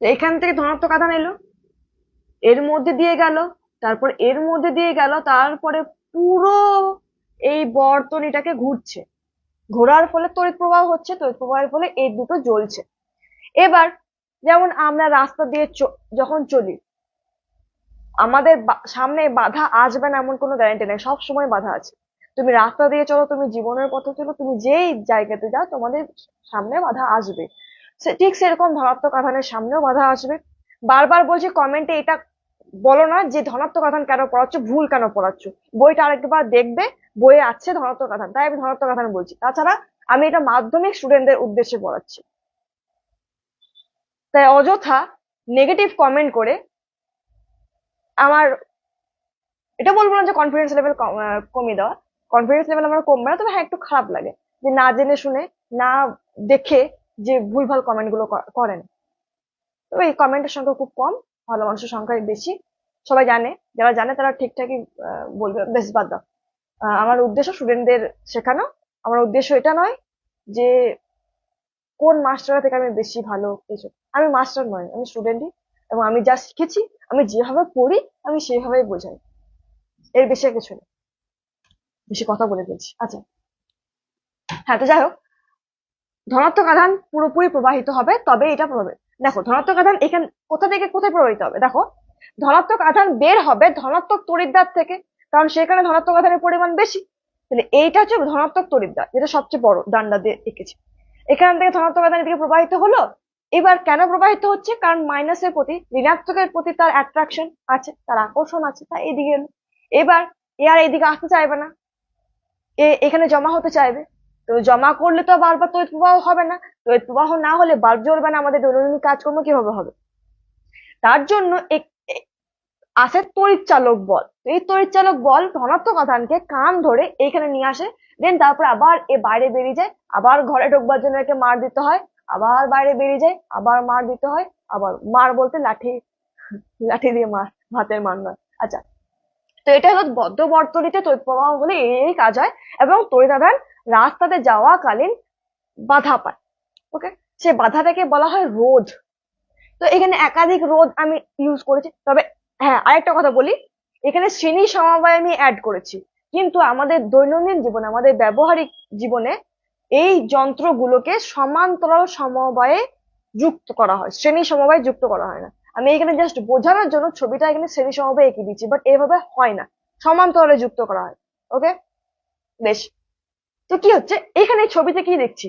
এখান থেকে ধনাত্মক আধান এলো, এর মধ্যে দিয়ে গেল, তারপর এর মধ্যে দিয়ে গেল, তারপরে পুরো এই বর্তনীটাকে ঘুরছে। ঘোরার ফলে তড়িৎ প্রবাহ হচ্ছে, তড়িৎ প্রবাহের ফলে এই দুটো জ্বলছে। এবার যেমন আমরা রাস্তা দিয়ে যখন চলি, আমাদের সামনে বাধা আসবে না এমন কোনো গ্যারান্টি নেই, সব সময় বাধা আছে। তুমি রাস্তা দিয়ে চলো, তুমি জীবনের পথে চলো, তুমি যেই জায়গাতে যাও, তোমাদের সামনে বাধা আসবে। ঠিক সেরকম ধনাত্মক আধানের সামনেও বাধা আসবে। বারবার বলছি কমেন্টে এটা বলো না যে ধনাত্মক আধান কেন পড়াচ্ছ, ভুল কেন পড়াচ্ছ। বইটা আরেকবার দেখবে, বইয়ে আছে ধনাত্মক আধান, তাই আমি ধনাত্মক আধান বলছি। তাছাড়া আমি এটা মাধ্যমিক স্টুডেন্টদের উদ্দেশ্যে পড়াচ্ছি। তাই অযথা নেগেটিভ কমেন্ট করে আমার, এটা বলব না যে কনফিডেন্স লেভেল কমিয়ে দেওয়া। কনফিডেন্স লেভেল আমার কমবে না, তবে হ্যাঁ একটু খারাপ লাগে। যে না জেনে শুনে, না দেখে যে ভুলভাল কমেন্টগুলো করেন। তবে এই কমেন্টের সংখ্যা খুব কম, ভালো মানুষের সংখ্যাই বেশি। সবাই জানে, যারা জানে তারা ঠিকঠাকই বলবে, বেশ, বাদ দাও। আমার উদ্দেশ্য স্টুডেন্টদের শেখানো। আমার উদ্দেশ্য এটা নয় যে কোন মাস্টার থেকে আমি বেশি ভালো কিছু। আমি মাস্টার নই, আমি স্টুডেন্টই এবং আমি যা শিখেছি, আমি যেভাবে পড়ি, আমি সেভাবেই বোঝাই। এর বেশি কিছু নেই। বেশি কথা বলে ফেলছি। আচ্ছা। হ্যাঁ তো যাই হোক ধনাত্মক আধান পুরোপুরি প্রবাহিত হবে তবে এটা দেখো, ধনাত্মক আধান এখান, কোথা থেকে কোথায় প্রবাহিত হবে? দেখো, ধনাত্মক আধান বের হবে ধনাত্মক তড়িৎদ্বার থেকে, কারণ সেখানে ধনাত্মক আধানের পরিমাণ বেশি। তাহলে এইটা হচ্ছে ধনাত্মক তড়িৎদ্বার, যেটা সবচেয়ে বড় ডান্ডা দিয়ে এঁকেছে। এখান থেকে ধনাত্মক আধান এদিকে প্রবাহিত হলো, এবার কেন প্রবাহিত হচ্ছে? কারণ মাইনাসের প্রতি, ঋণাত্মকের প্রতি তার অ্যাট্রাকশন আছে, তার আকর্ষণ আছে তা এদিকে এবার এ আর এদিকে আসতে চাইবে না। এ, এখানে জমা হতে চাইবে। তো জমা করলে তো বারবার তড়িৎ প্রবাহ হবে না। তড়িৎ প্রবাহ না হলে বাল্ব জ্বলবে না, আমাদের দৈনন্দিন কাজকর্ম কীভাবে হবে? তার জন্য আসে তড়িৎ চালক বল। এই তড়িৎ চালক বল ধনাত্মক আধানকে কান ধরে এইখানে নিয়ে আসে। দেন তারপর আবার এ বাইরে বেরিয়ে যায়। আবার ঘরে ঢোকবার জন্য একে মার দিতে হয়। আবার বাইরে বেরিয়ে যায়। আবার মার দিতে হয়। আবার মার বলতে লাঠি লাঠি দিয়ে মার ভাতের মার নয়। আচ্ছা। তো এটা হলো বদ্ধ বর্তনীতে তড়িৎ প্রবাহ হলে এই কাজ হয়। এবং তড়িৎ আধান রাস্তাতে যাওয়াকালীন বাধা পায় ওকে সে বাধাটাকে বলা হয় রোধ। তো এখানে একাধিক রোধ আমি ইউজ করেছি, তবে হ্যাঁ আরেকটা কথা বলি, এখানে শ্রেণি সমবায় আমি অ্যাড করেছি, কিন্তু আমাদের দৈনন্দিন জীবনে, আমাদের ব্যবহারিক জীবনে এই যন্ত্রগুলোকে সমান্তরাল সমবায়ে যুক্ত করা হয়, শ্রেণি সমবায় যুক্ত করা হয় না। আমি এখানে জাস্ট বোঝানোর জন্য ছবিটা এখানে শ্রেণি সমবায় এঁকে দিচ্ছি বাট এভাবে হয় না, সমান্তরালে যুক্ত করা হয় ওকে বেশ। তো কি হচ্ছে? এখানে ছবিতে কি দেখছি?